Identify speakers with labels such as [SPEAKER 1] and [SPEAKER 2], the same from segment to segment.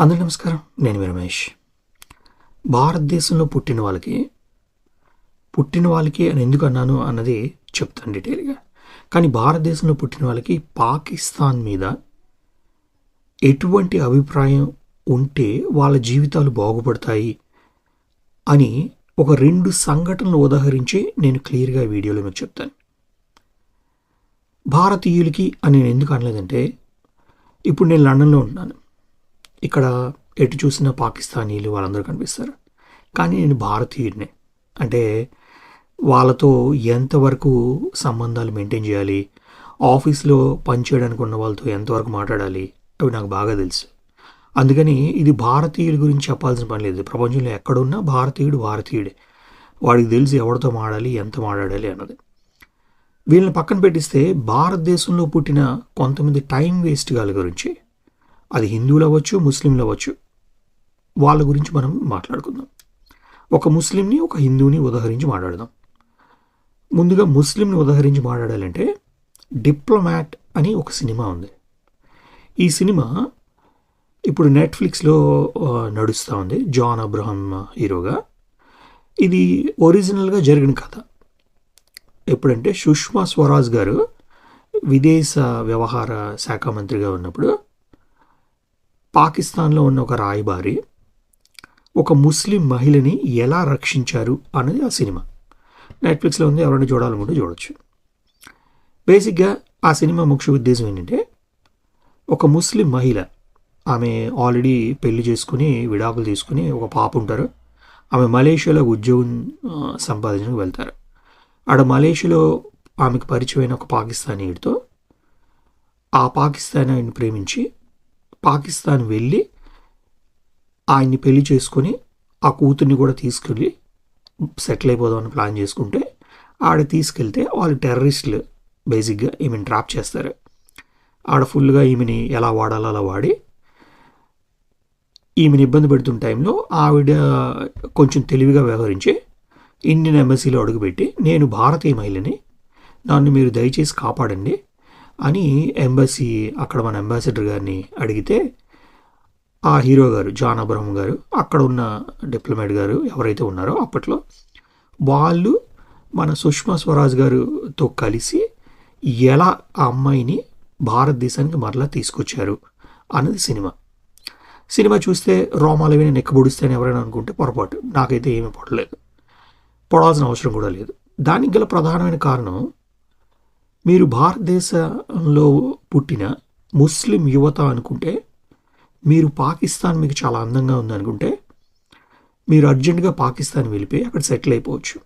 [SPEAKER 1] అందరూ నమస్కారం. నేను మీ రమేష్. భారతదేశంలో పుట్టిన వాళ్ళకి పుట్టిన వాళ్ళకి అని ఎందుకు అన్నాను అన్నది చెప్తాను డీటెయిల్గా. కానీ భారతదేశంలో పుట్టిన వాళ్ళకి పాకిస్తాన్ మీద ఎటువంటి అభిప్రాయం ఉంటే వాళ్ళ జీవితాలు బాగుపడతాయి అని ఒక రెండు సంఘటనలు ఉదాహరించి నేను క్లియర్గా వీడియోలో మీకు చెప్తాను. భారతీయులకి అని నేను ఎందుకు అనలేదంటే ఇప్పుడు నేను లండన్లో ఉంటున్నాను. ఇక్కడ ఎటు చూసిన పాకిస్తానీలు వాళ్ళందరూ కనిపిస్తారు. కానీ నేను భారతీయుడినే. అంటే వాళ్ళతో ఎంతవరకు సంబంధాలు మెయింటైన్ చేయాలి ఆఫీస్లో పనిచేయడానికి ఉన్న వాళ్ళతో ఎంతవరకు మాట్లాడాలి అవి నాకు బాగా తెలుసు. అందుకని ఇది భారతీయుల గురించి చెప్పాల్సిన పని లేదు. ప్రపంచంలో ఎక్కడున్నా భారతీయుడు భారతీయుడే. వాడికి తెలిసి ఎవరితో మాడాలి ఎంత మాట్లాడాలి అన్నది. వీళ్ళని పక్కన పెట్టిస్తే భారతదేశంలో పుట్టిన కొంతమంది టైం వేస్ట్ గాల గురించి అది హిందువులు అవ్వచ్చు ముస్లింలు అవ్వచ్చు. వాళ్ళ గురించి మనం మాట్లాడుకుందాం. ఒక ముస్లింని ఒక హిందువుని ఉదాహరించి మాట్లాడదాం. ముందుగా ముస్లింని ఉదాహరించి మాట్లాడాలంటే డిప్లొమాట్ అని ఒక సినిమా ఉంది. ఈ సినిమా ఇప్పుడు నెట్ఫ్లిక్స్లో నడుస్తూ ఉంది. జాన్ అబ్రహం హీరోగా. ఇది ఒరిజినల్గా జరిగిన కథ. ఎప్పుడంటే సుష్మా స్వరాజ్ గారు విదేశ వ్యవహార శాఖ మంత్రిగా ఉన్నప్పుడు పాకిస్తాన్లో ఉన్న ఒక రాయబారి ఒక ముస్లిం మహిళని ఎలా రక్షించారు అన్నది ఆ సినిమా. నెట్ఫ్లిక్స్లో ఉంది ఎవరైనా చూడాలనుకుంటే చూడొచ్చు. బేసిక్గా ఆ సినిమా ముఖ్య ఉద్దేశం ఏంటంటే ఒక ముస్లిం మహిళ ఆమె ఆల్రెడీ పెళ్ళి చేసుకుని విడాకులు తీసుకుని ఒక పాప ఉంటారు. ఆమె మలేషియాలో ఉద్యోగం సంపాదించడానికి వెళ్తారు. ఆడ మలేషియాలో ఆమెకు పరిచయమైన ఒక పాకిస్తానీయుడితో ఆ పాకిస్తాన్ ప్రేమించి పాకిస్తాన్ వెళ్ళి ఆయన్ని పెళ్ళి చేసుకొని ఆ కూతుర్ని కూడా తీసుకెళ్ళి సెటిల్ అయిపోదామని ప్లాన్ చేసుకుంటే ఆడ తీసుకెళ్తే వాళ్ళు టెర్రరిస్టులు బేసిక్గా ఈమెను ట్రాప్ చేస్తారు. ఆడ ఫుల్గా ఈమెని ఎలా వాడాలో అలా వాడి ఈమెను ఇబ్బంది పెడుతున్న టైంలో ఆవిడ కొంచెం తెలివిగా వ్యవహరించి ఇండియన్ ఎంబసీలో అడుగుపెట్టి నేను భారతీయ మహిళని నన్ను మీరు దయచేసి కాపాడండి అని ఎంబసీ అక్కడ మన అంబాసిడర్ గారిని అడిగితే ఆ హీరో గారు జాన్ అబ్రహం గారు అక్కడ ఉన్న డిప్లొమేట్ గారు ఎవరైతే ఉన్నారో అప్పట్లో వాళ్ళు మన సుష్మా స్వరాజ్ గారుతో కలిసి ఎలా ఆ అమ్మాయిని భారతదేశానికి మరలా తీసుకొచ్చారు అన్నది సినిమా. సినిమా చూస్తే రోమాలు ఏమైనా నెక్కబొడిస్తేనే ఎవరైనా అనుకుంటే పొరపాటు. నాకైతే ఏమీ పడలేదు పడాల్సిన అవసరం కూడా లేదు. దానికి గల ప్రధానమైన కారణం మీరు భారతదేశంలో పుట్టిన ముస్లిం యువత అనుకుంటే మీరు పాకిస్తాన్ మీకు చాలా అందంగా ఉందనుకుంటే మీరు అర్జెంటుగా పాకిస్తాన్ వెళ్ళిపోయి అక్కడ సెటిల్ అయిపోవచ్చు.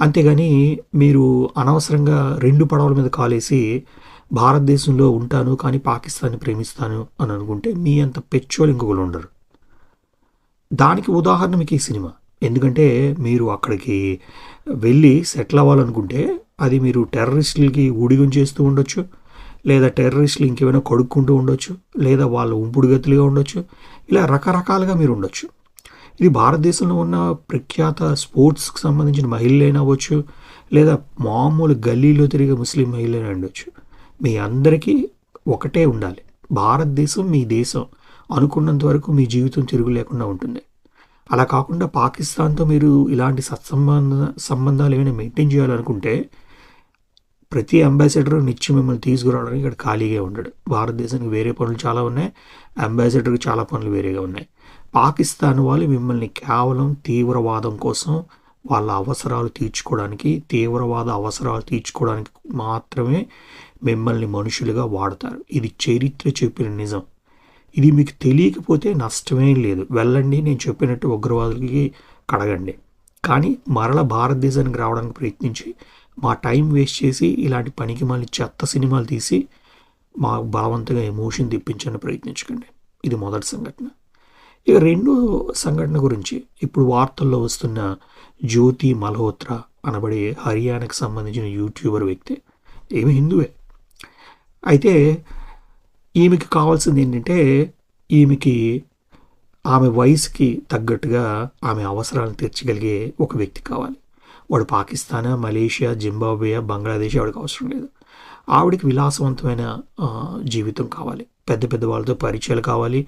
[SPEAKER 1] అంతేగాని మీరు అనవసరంగా రెండు పడవల మీద కాలేసి భారతదేశంలో ఉంటాను కానీ పాకిస్తాన్ని ప్రేమిస్తాను అని అనుకుంటే మీ అంత పెచ్చోలు ఇంకొకరు ఉండరు. దానికి ఉదాహరణ మీకు ఈ సినిమా. ఎందుకంటే మీరు అక్కడికి వెళ్ళి సెటిల్ అవ్వాలనుకుంటే అది మీరు టెర్రరిస్టులకి ఊడిగం చేస్తూ ఉండొచ్చు లేదా టెర్రరిస్టులు ఇంకేమైనా కడుక్కుంటూ ఉండొచ్చు లేదా వాళ్ళు ఉంపుడు గతులుగా ఉండొచ్చు ఇలా రకరకాలుగా మీరు ఉండొచ్చు. ఇది భారతదేశంలో ఉన్న ప్రఖ్యాత స్పోర్ట్స్కి సంబంధించిన మహిళలైనా అవ్వచ్చు లేదా మామూలు గల్లీలో తిరిగే ముస్లిం మహిళలైనా ఉండొచ్చు. మీ అందరికీ ఒకటే ఉండాలి. భారతదేశం మీ దేశం అనుకున్నంత వరకు మీ జీవితం తిరుగు లేకుండా ఉంటుంది. అలా కాకుండా పాకిస్తాన్తో మీరు ఇలాంటి సత్సంబంధ సంబంధాలు ఏమైనా మెయింటైన్ చేయాలనుకుంటే ప్రతి అంబాసిడర్ నిత్యం మిమ్మల్ని తీసుకురావడానికి ఇక్కడ ఖాళీగా ఉండడు. భారతదేశానికి వేరే పనులు చాలా ఉన్నాయి. అంబాసిడర్కి చాలా పనులు వేరేగా ఉన్నాయి. పాకిస్తాన్ వాళ్ళు మిమ్మల్ని కేవలం తీవ్రవాదం కోసం వాళ్ళ అవసరాలు తీర్చుకోవడానికి తీవ్రవాద అవసరాలు తీర్చుకోవడానికి మాత్రమే మిమ్మల్ని మనుషులుగా వాడతారు. ఇది చరిత్ర చెప్పిన నిజం. ఇది మీకు తెలియకపోతే నష్టమేం లేదు. వెళ్ళండి నేను చెప్పినట్టు ఉగ్రవాదులకి కడగండి. కానీ మరల భారతదేశానికి రావడానికి ప్రయత్నించి మా టైం వేస్ట్ చేసి ఇలాంటి పనికి మళ్ళీ చెత్త సినిమాలు తీసి మా బలవంతంగా ఎమోషన్ తెప్పించని ప్రయత్నించకండి. ఇది మొదటి సంఘటన. ఇక రెండో సంఘటన గురించి ఇప్పుడు వార్తల్లో వస్తున్న జ్యోతి మల్హోత్రా అనబడే హర్యానాకు సంబంధించిన యూట్యూబర్ వ్యక్తి ఏమి హిందువే. అయితే ఈమెకి కావాల్సింది ఏంటంటే ఈమెకి ఆమె వయసుకి తగ్గట్టుగా ఆమె అవసరాలను తీర్చగలిగే ఒక వ్యక్తి కావాలి. వాడు పాకిస్తాన్ మలేషియా జింబాబ్వే బంగ్లాదేశ్ ఆవిడకి అవసరం లేదు. ఆవిడకి విలాసవంతమైన జీవితం కావాలి. పెద్ద పెద్ద వాళ్ళతో పరిచయాలు కావాలి.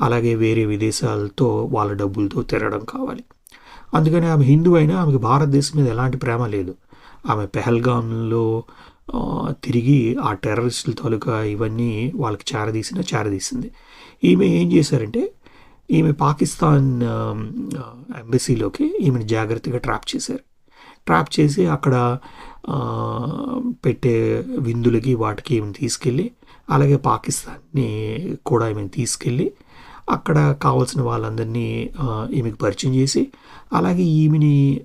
[SPEAKER 1] అలాగే వేరే విదేశాలతో వాళ్ళ డబ్బులతో తిరగడం కావాలి. అందుకని ఆమె హిందూ అయినా ఆమెకి భారతదేశం మీద ఎలాంటి ప్రేమ లేదు. ఆమె పెహల్గాంలో తిరిగి ఆ టెర్రరిస్టుల తాలూకా ఇవన్నీ వాళ్ళకి చేరదీసిన చేరదీసింది. ఈమె ఏం చేశారంటే ఈమె పాకిస్తాన్ ఎంబసీలోకి ఈమెను జాగ్రత్తగా ట్రాప్ చేశారు. ట్రాప్ చేసి అక్కడ పెట్టే విందులకి వాటికి ఈమెను తీసుకెళ్ళి అలాగే పాకిస్తాన్ని కూడా ఈమెను తీసుకెళ్ళి అక్కడ కావాల్సిన వాళ్ళందరినీ ఈమెకు పరిచయం చేసి అలాగే ఈమెని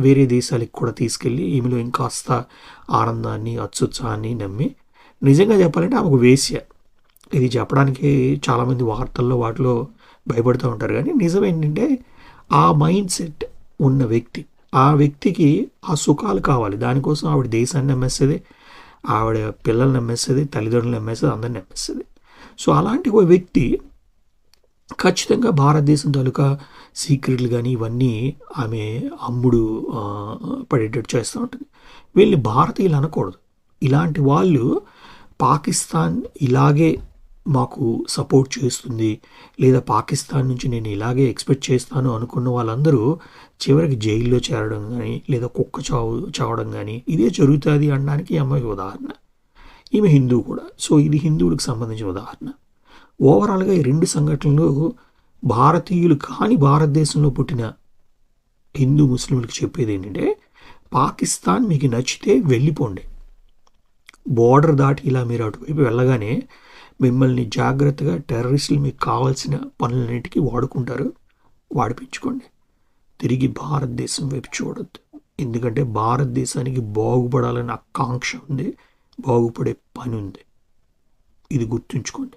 [SPEAKER 1] వేరే దేశాలకు కూడా తీసుకెళ్ళి ఈమెలో ఇంకాస్త ఆనందాన్ని అత్యుత్సాహాన్ని నమ్మి నిజంగా చెప్పాలంటే ఆమెకు వేశ్య. ఇది చెప్పడానికి చాలామంది వార్తల్లో వాటిలో భయపడుతూ ఉంటారు. కానీ నిజం ఏంటంటే ఆ మైండ్ సెట్ ఉన్న వ్యక్తి ఆ వ్యక్తికి ఆ సుఖాలు కావాలి. దానికోసం ఆవిడ దేశాన్ని నమ్మేస్తుంది ఆవిడ పిల్లల్ని నమ్మేస్తుంది తల్లిదండ్రులు నమ్మేస్తుంది అందరిని నమ్మేస్తుంది. సో అలాంటి ఒక వ్యక్తి ఖచ్చితంగా భారతదేశం తాలూకా సీక్రెట్లు కానీ ఇవన్నీ ఆమె అమ్ముడు పడేటట్టు చేస్తూ ఉంటుంది. వీళ్ళని భారతీయులు అనకూడదు. ఇలాంటి వాళ్ళు పాకిస్తాన్ ఇలాగే మాకు సపోర్ట్ చేస్తుంది లేదా పాకిస్తాన్ నుంచి నేను ఇలాగే ఎక్స్పెక్ట్ చేస్తాను అనుకున్న వాళ్ళందరూ చివరికి జైల్లో చేరడం కానీ లేదా కుక్క చావు చావడం కానీ ఇదే జరుగుతుంది అనడానికి అమ్మాయి ఉదాహరణ. ఈమె హిందూ కూడా. సో ఇది హిందువులకు సంబంధించిన ఉదాహరణ. ఓవరాల్గా ఈ రెండు సంఘటనలు భారతీయులు కాని భారతదేశంలో పుట్టిన హిందూ ముస్లింలకు చెప్పేది ఏంటంటే పాకిస్తాన్ మీకు నచ్చితే వెళ్ళిపోండి. బోర్డర్ దాటి ఇలా మీరు అటువైపు వెళ్ళగానే మిమ్మల్ని జాగ్రత్తగా టెర్రరిస్టులు మీకు కావాల్సిన పనులన్నిటికీ వాడుకుంటారు. వాడిపించుకోండి. తిరిగి భారతదేశం వైపు చూడొద్దు. ఎందుకంటే భారతదేశానికి బాగుపడాలని ఆకాంక్ష ఉంది బాగుపడే పని ఉంది. ఇది గుర్తుంచుకోండి.